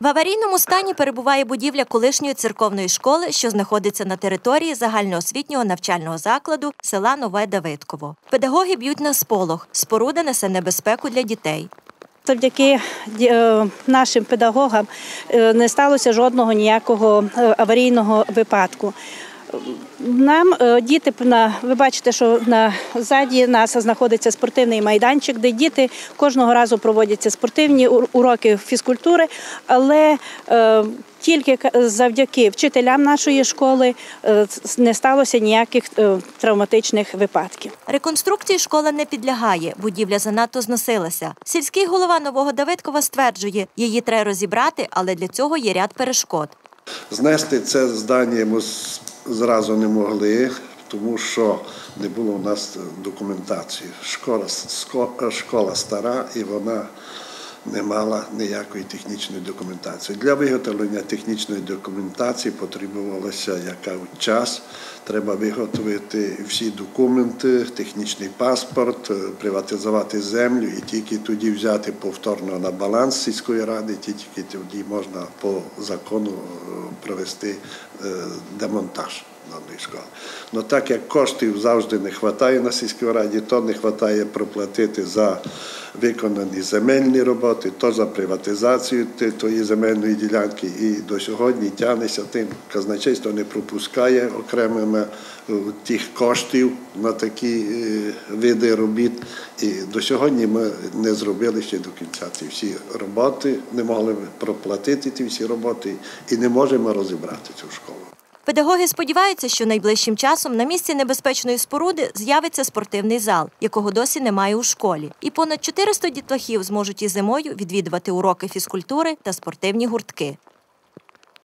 В аварійному стані перебуває будівля колишньої церковної школи, що знаходиться на території загальноосвітнього навчального закладу села Нове Давидково. Педагоги б'ють на сполох. Споруда несе небезпеку для дітей. Завдяки е, нашим педагогам е, не сталося жодного ніякого е, аварійного випадку. Нам е, діти на ви бачите, що на ззаді нас знаходиться спортивний майданчик, де діти кожного разу проводяться спортивні уроки фізкультури, але е, тільки завдяки вчителям нашої школи е, не сталося ніяких травматичних випадків. Реконструкції школа не підлягає, будівля занадто зносилася. Сільський голова Нового Давидкова стверджує, її треба розібрати, але для цього є ряд перешкод. Знести це здання з- зразу не могли, тому що не було у нас документації. Школа, школа стара і вона не мала ніякої технічної документації. Для виготовлення технічної документації потребувалося який час. Треба виготовити всі документи, технічний паспорт, приватизувати землю і тільки тоді взяти повторно на баланс сільської ради, тільки тоді можна по закону е, провести е, демонтаж даної школи. Ну так як коштів завжди не вистачає на сільській раді, то не вистачає проплатити за виконані земельні роботи, то за приватизацію ти- тої земельної ділянки. І до сьогодні тягнеться тим. Казначейство не пропускає окремими е, тих коштів на такі е, види робіт. І до сьогодні ми не зробили ще до кінця ці всі роботи, не могли проплатити ті всі роботи і не можемо розібрати цю школу. Педагоги сподіваються, що найближчим часом на місці небезпечної споруди з'явиться спортивний зал, якого досі немає у школі. І понад 400 дітлахів зможуть і зимою відвідувати уроки фізкультури та спортивні гуртки.